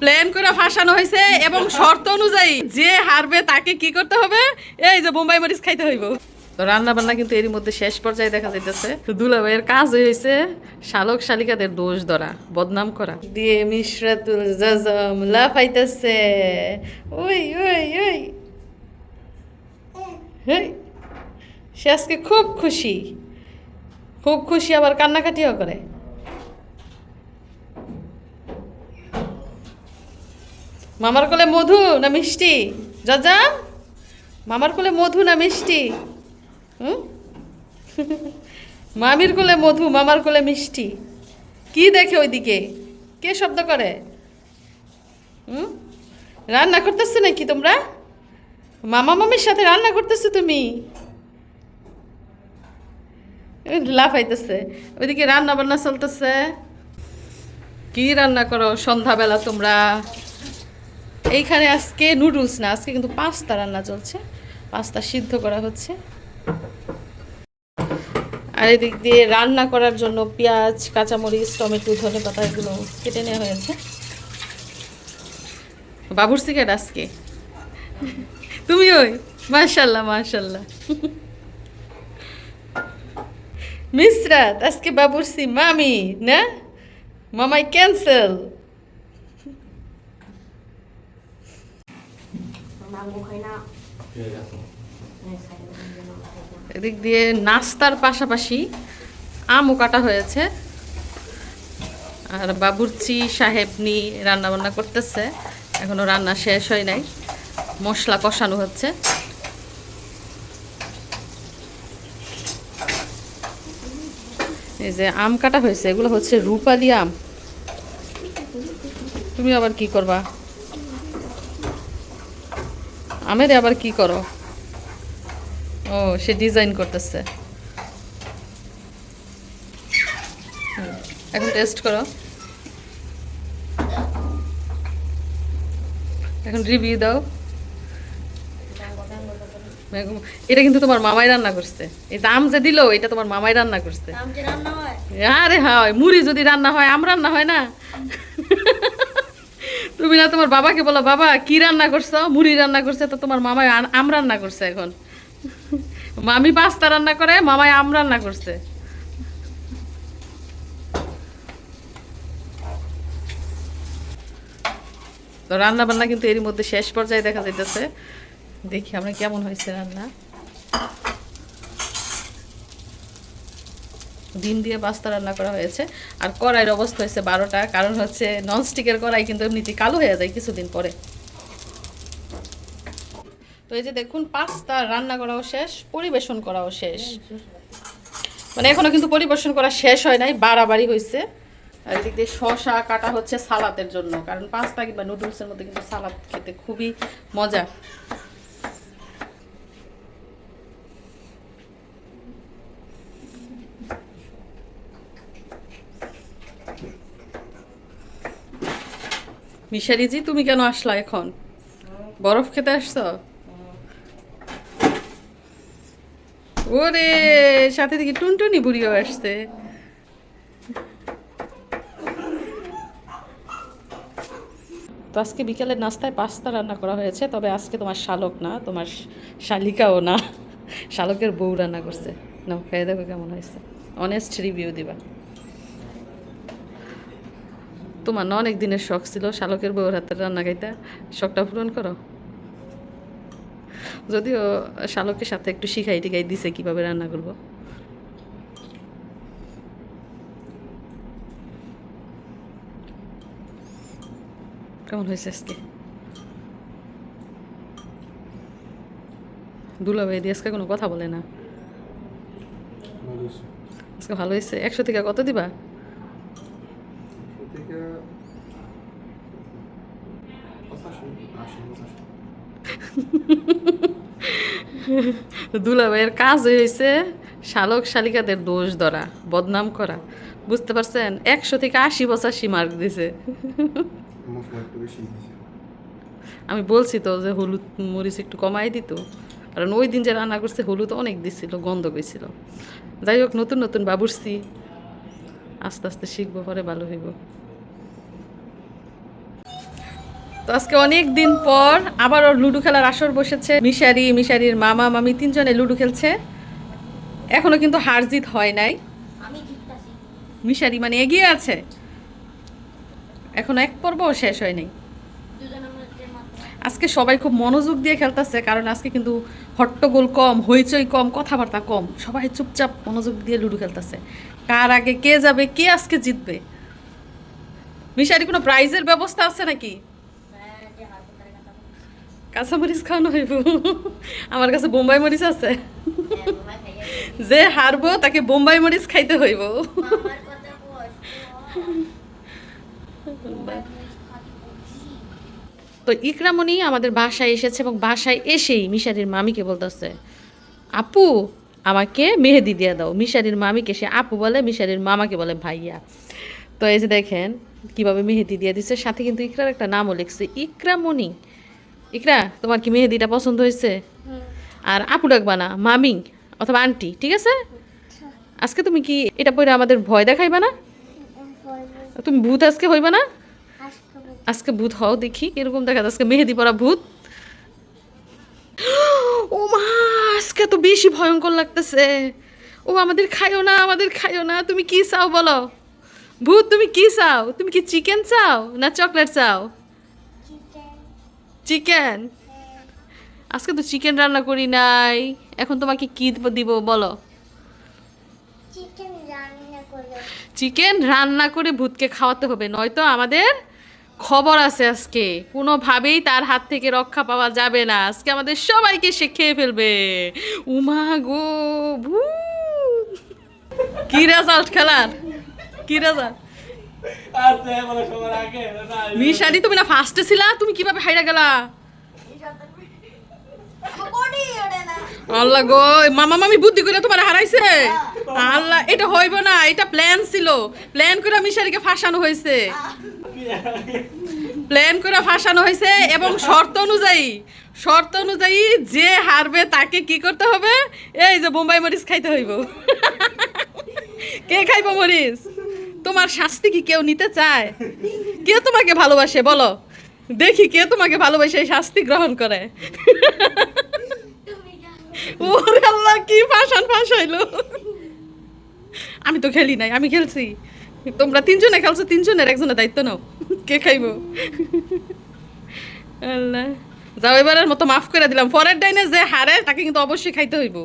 Plan করে ফাঁসানো হয়েছে এবং শর্ত অনুযায়ী যে হারবে তাকে কি করতে হবে? এই যে বোম্বাই মরিচ খাইতে হইব। তো রান্না বান্না কিন্তু এরই মধ্যে শেষ পর্যায়ে দেখা যাইতেছে। দুলাভাইয়ের কাজ হয়েছে শালক শালিকাদের দোষ ধরা, বদনাম করা। দিয়ে মিশরাতুল জাজম লাফাইতেছে। ওই ওই ওই। সে আজকে খুব খুশি। খুব খুশি আবার কান্নাকাটিও করে। মামার কোলে মধু না মিষ্টি? যা মামার কোলে মধু না মিষ্টি? হুম? মামির কোলে মধু, মামার কোলে মিষ্টি। কি দেখে ওইদিকে? কে শব্দ করে? হুম? রান্না করতেছো নাকি তোমরা? মামা মামির সাথে রান্না করতেছো তুমি? লাফাইতেছে। ওইদিকে রান্না বান্না চলতেছে। কি রান্না করো সন্ধ্যাবেলা তোমরা? এইখানে আজকে নুডলস না, আজকে কিন্তু পাস্তা রান্না চলছে। পাস্তা সিদ্ধ করা হচ্ছে। আর এদিক দিয়ে রান্না করার জন্য পেঁয়াজ, কাঁচামরিচ, টমেটো, ধনে পাতা এগুলো কেটে নেওয়া হয়েছে। বাবুর সিগারেট আজকে? তুমি ওই? মাশাল্লাহ মাশাল্লাহ মিসরাত, আজকে বাবুরসি মামি, না? মামাই ক্যান্সেল এদিক দিয়ে নাস্তার পাশাপাশি আমও কাটা হয়েছে। আর বাবুর্চি সাহেব নি রান্না বান্না করতেছে। এখনও রান্না শেষ হয় নাই। মশলা কষানো হচ্ছে। এই যে আম কাটা হয়েছে, এগুলো হচ্ছে রূপালি আম। তুমি আবার কি করবা? আমের আবার কি করো? ও সে ডিজাইন করতেছে। এখন টেস্ট করো। এখন রিভিউ দাও। এটা কিন্তু তোমার মামাই রান্না করছে। এই যে আম যে দিল এটা তোমার মামাই রান্না করছে। আরে হয় মুড়ি যদি রান্না হয় আম রান্না হয় না? তুমি না তোমার বাবাকে বলো, বাবা, কি রান্না করছ? মুড়ি রান্না করছে, তো তোমার মামাই আম রান্না করছে এখন। মামি পাস্তা রান্না করে, মামাই আম রান্না করছে। তো রান্না বান্না কিন্তু এরই মধ্যে শেষ পর্যায়ে দেখা যাইতেছে। দেখি আমরা কেমন হয়েছে রান্না। ডিম দিয়ে পাস্তা রান্না করা হয়েছে। আর কড়াইয়ের অবস্থা হয়েছে বারোটা, কারণ হচ্ছে ননস্টিকের কড়াই কিন্তু এমনিতে কালো হয়ে যায় কিছুদিন পরে। তো এই যে দেখুন, পাস্তা রান্না করাও শেষ, পরিবেশন করাও শেষ। মানে এখনও কিন্তু পরিবেশন করা শেষ হয় নাই, বাড়াবাড়ি হয়েছে আর এদিক দিয়ে শশা কাটা হচ্ছে সালাদের জন্য, কারণ পাস্তা কিংবা নুডলসের মধ্যে কিন্তু সালাদ খেতে খুবই মজা। মিশারিজি তুমি কেন আসলা এখন? বরফ খেতে আসছো? ওরে, সাথে থেকে টুনটুনি বুড়িও আসছে। তো আজকে বিকালের নাস্তায় পাস্তা রান্না করা হয়েছে, তবে আজকে তোমার শালক না, তোমার শালিকাও না। শালকের বউ রান্না করছে। না খেয়ে দেখো কেমন হয়েছে। অনেস্ট রিভিউ দিবা। তোমার না অনেক দিনের শখ ছিল শালকের বউর হাতের রান্না খাইতে। শখটা পূরণ করো। যদিও শালকের সাথে একটু শিখাই টিকাই দিছে কীভাবে রান্না করব। কেমন হয়েছে আজকে? দুলাভাই দিয়ে আজকে কোনো কথা বলে না। আজকে ভালো হয়েছে? একশো থেকে কত দিবা? দুলাভাইয়ের কাজ হয়েছে শালক শালিকাদের দোষ ধরা, বদনাম করা। বুঝতে পারছেন? একশো থেকে আশি পঁচাশি মার্ক দিছে। আমি বলছি তো যে হলুদ মরিচ একটু কমাই দিত। কারণ ওই দিন যে রান্না করছে, হলুদ অনেক দিছিল, গন্ধ গেছিল যাই হোক, নতুন নতুন বাবুরছি আস্তে আস্তে শিখব, পরে ভালো হইব। তো আজকে অনেক দিন পর আবারও লুডো খেলার আসর বসেছে। মিশারি মিশারির মামা মামি তিনজনে লুডো খেলছে। এখনও কিন্তু হার জিত হয় নাই। মিশারি মানে এগিয়ে আছে। এখন এক পর্বও শেষ হয় মাত্র আজকে সবাই খুব মনোযোগ দিয়ে খেলতেছে কারণ আজকে কিন্তু হট্টগোল কম হইচই কম কথাবার্তা কম। সবাই চুপচাপ মনোযোগ দিয়ে লুডো খেলতেছে। কার আগে কে যাবে কে আজকে জিতবে? মিশারি কোনো প্রাইজের ব্যবস্থা আছে নাকি হ্যাঁ, যে হারবে তার কথা বলছি। কাঁচামরিচ খাওয়ানো হইব আমার কাছে বোম্বাই মরিচ আছে। যে হারবো তাকে বোম্বাই মরিচ খাইতে হইব। তো ইকরামণি আমাদের বাসায় এসেছে এবং বাসায় এসেই মিশারির মামিকে বলতেছে আপু আমাকে মেহেদি দিয়ে দাও। মিশারির মামিকে সে আপু বলে মিশারির মামাকে বলে ভাইয়া। তো এই যে দেখেন কীভাবে মেহেদি দিয়ে দিচ্ছে সাথে কিন্তু ইকরার একটা নামও লিখছে ইকরামণি। ইকরা তোমার কি মেহেদিটা পছন্দ হয়েছে? আর আপু ডাকবা না মামি অথবা আন্টি ঠিক আছে? আজকে তুমি কি এটা পরে আমাদের ভয় দেখাইবা না? তুমি ভূত আজকে হইবা না? আজকে ভূত। হও দেখি এরকম দেখা আজকে মেহেদি পরা ভূত। ও মা আজকে তো বেশি ভয়ঙ্কর লাগতেছে। ও আমাদের খাইও না আমাদের খাইও না। তুমি কি চাও বলো? ভূত তুমি কি চাও? তুমি কি চিকেন চাও না চকলেট চাও? চিকেন আজকে তো চিকেন রান্না করি নাই। এখন তোমাকে কি দিব বলো। চিকেন রান্না করে। ভূতকে খাওয়াতে হবে নয়তো আমাদের খবর আছে আজকে। কোনোভাবেই তার হাত থেকে রক্ষা পাওয়া যাবে না। আজকে আমাদের সবাইকে সে খেয়ে ফেলবে। উমা গো ভূত। কি রেজাল্ট খেলার? কি রেজাল্ট মিশানি তুমি না ফার্স্টে ছিলা, তুমি কীভাবে হাইরা গেলা? আল্লাহ গো মামা মামি বুদ্ধি করে তোমার হারাইছে? আল্লাহ, এটা হইব না, এটা প্ল্যান ছিল। প্ল্যান করে মিশারিকে ফাঁসানো হয়েছে। প্ল্যান করে ফাঁসানো হয়েছে এবং শর্ত অনুযায়ী শর্ত অনুযায়ী যে হারবে তাকে কি করতে হবে? এই যে বোম্বাই মরিচ খাইতে হইব। কে খাইব মরিচ? তোমার শাস্তি কি কেউ নিতে চায়? কে তোমাকে ভালোবাসে, বলো। দেখি কে তোমাকে ভালোবাসে শাস্তি গ্রহণ করে। ওরে আল্লাহ, কি ফাঁসান ফাঁসাইলো। আমি তো খেলি নাই, আমি খেলছি। তোমরা তিনজনে খেলছো, তিনজনের একজনের দায়িত্ব নাও। কে খাইবো? আল্লাহ। যাও, এবারের মতো মাফ করে দিলাম। পরের ডাইনে যে হারে, তাকে কিন্তু অবশ্যই খাইতে হইব।